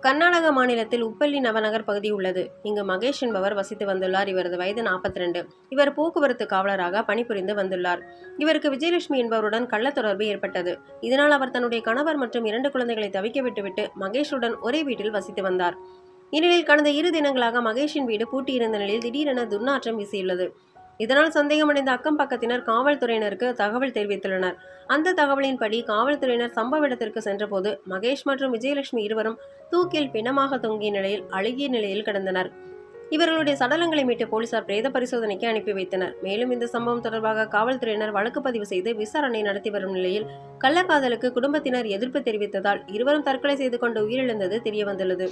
கர்நாடக மாநிலத்தில் உப்பள்ளி நவநகர் பகுதி உள்ளது. இங்கு மகேஷ் என்பவர் வசித்து வந்துள்ளார். இவரது வயது 42 இவர் போக்குவரத்து காவலராக பணிபுரிந்து வந்துள்ளார். இவருக்கு விஜயலட்சுமி என்பவருடன் கள்ள தொடர்பு ஏற்பட்டது. இதனால் அவர் தன்னுடைய கணவர் மற்றும் இரண்டு குழந்தைகளை தவிக்க விட்டுவிட்டு மகேஷுடன் ஒரே வீட்டில் வசித்து வந்தார். இந்நிலையில் கடந்த இரு தினங்களாக மகேஷின் வீடு பூட்டியிருந்த நிலையில் திடீரென துர்நாற்றம் வீசியுள்ளது. இதனால் சந்தேகமடைந்த அக்கம் பக்கத்தினர் காவல்துறையினருக்கு தகவல் தெரிவித்துள்ளனர். அந்த தகவலின்படி காவல்துறையினர் சம்பவ இடத்திற்கு சென்றபோது மகேஷ் மற்றும் விஜயலட்சுமி இருவரும் தூக்கில் பிணமாக தொங்கிய நிலையில் அழுகிய நிலையில் கிடந்தனர். இவர்களுடைய சடலங்களை மீட்டு போலீசார் பிரேத பரிசோதனைக்கு அனுப்பி வைத்தனர். மேலும் இந்த சம்பவம் தொடர்பாக காவல்துறையினர் வழக்கு பதிவு செய்து விசாரணை நடத்தி வரும் நிலையில் கள்ளக்காதலுக்கு குடும்பத்தினர் எதிர்ப்பு தெரிவித்ததால் இருவரும் தற்கொலை செய்து கொண்டு உயிரிழந்தது தெரியவந்துள்ளது.